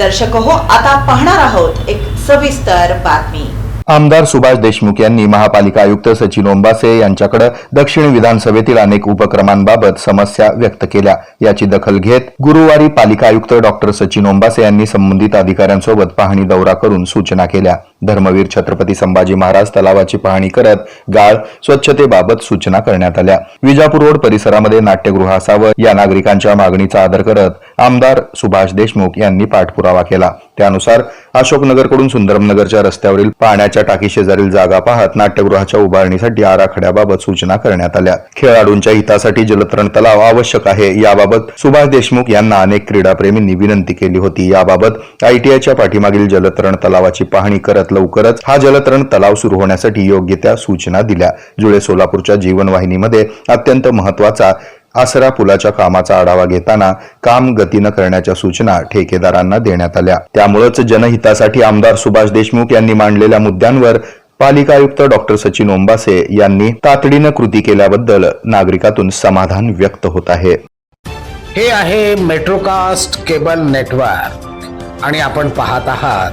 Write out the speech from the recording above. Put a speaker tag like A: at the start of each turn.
A: दर्शक हो आता पाहणार आहोत एक सविस्तर बातमी.
B: आमदार सुभाष देशमुख यांनी महापालिका आयुक्त सचिन ओंबासे यांच्याकडे दक्षिण विधानसभेतील अनेक उपक्रमांबाबत समस्या व्यक्त केल्या. याची दखल घेत गुरुवारी पालिका आयुक्त डॉक्टर सचिन ओंबासे यांनी संबंधित अधिकाऱ्यांसोबत पाहणी दौरा करून सूचना केल्या. धर्मवीर छत्रपती संभाजी महाराज तलावाची पाहणी करत गाळ स्वच्छतेबाबत सूचना करण्यात आल्या. विजापूर रोड परिसरामध्ये नाट्यगृह असावं या नागरिकांच्या मागणीचा आदर करत आमदार सुभाष देशमुख यांनी पाठपुरावा केला. त्यानुसार अशोकनगरकडून सुंदरमनगरच्या रस्त्यावरील पाण्याच्या टाकी शेजारील जागा पाहत नाट्यगृहाच्या उभारणीसाठी आराखड्याबाबत सूचना करण्यात आल्या. खेळाडूंच्या हितासाठी जलतरण तलाव आवश्यक आहे याबाबत सुभाष देशमुख यांना अनेक क्रीडाप्रेमींनी विनंती केली होती. याबाबत आयटीआयच्या पाठीमागील जलतरण तलावाची पाहणी करत लवकरच हा जलतरण तलाव सुरू होण्यासाठी योग्य त्या सूचना दिल्या. जुळे सोलापूरच्या जीवनवाहिनीमध्ये अत्यंत महत्त्वाचा आसरा पुलाच्या कामाचा आढावा घेताना काम गतीनं करण्याच्या सूचना ठेकेदारांना देण्यात आल्या. त्यामुळेच जनहितासाठी आमदार सुभाष देशमुख यांनी मांडलेल्या मुद्द्यांवर पालिका आयुक्त डॉक्टर सचिन ओंबासे यांनी तातडीनं कृती केल्याबद्दल नागरिकातून समाधान व्यक्त होत आहे.
C: हे आहे मेट्रोकास्ट केबल नेटवर्क आणि आपण पाहत आहात